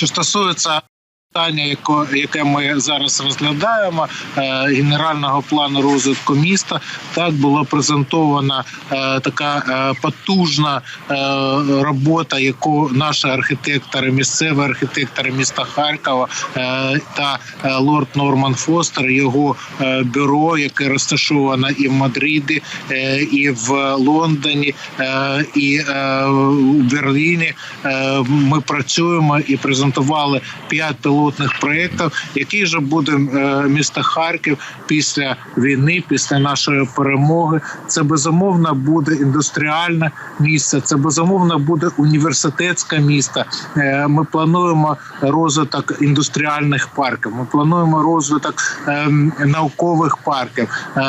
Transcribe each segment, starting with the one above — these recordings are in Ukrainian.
Що стосується питання, яке ми зараз розглядаємо, е, генерального плану розвитку міста, так була презентована е, така е, потужна робота, яку наші архітектори, місцеві архітектори міста Харкова та лорд Норман Фостер, його бюро, яке розташовано і в Мадриді, і в Лондоні, і у Берліні. Ми працюємо і презентували п'ять пілотних проєктів, який же буде е, місто Харків після війни, після нашої перемоги. Це безумовно буде індустріальне місце. Це безумовно буде університетське місто. Е, Ми плануємо розвиток індустріальних парків. Ми плануємо розвиток ем, наукових парків, е,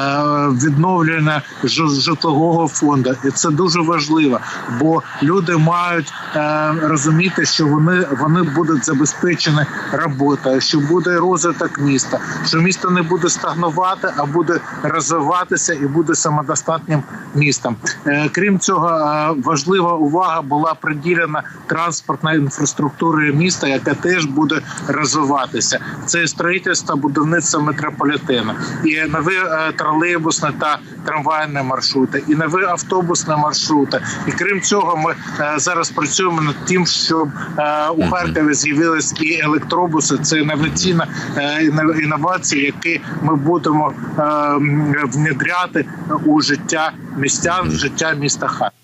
відновлення жи- житлового фонду. І це дуже важливо, бо люди мають е, розуміти, що вони, вони будуть забезпечені роботою, що буде розвиток міста, що місто не буде стагнувати, а буде розвиватися і буде самодостатнім містом. Е, Крім цього, е, важлива увага була приділена транспортної інфраструктури міста, яка теж буде розвиватися. Це строїтельство, будівництво метрополітену, і нові е, тролейбусні та трамвайні маршрути, і нові автобусні маршрути. І крім цього, ми зараз працюємо над тим, щоб у Харкові з'явились і електробуси. Це інноваційна інновація, інно- які ми будемо е, внедряти у життя містян, в життя міста Харкова.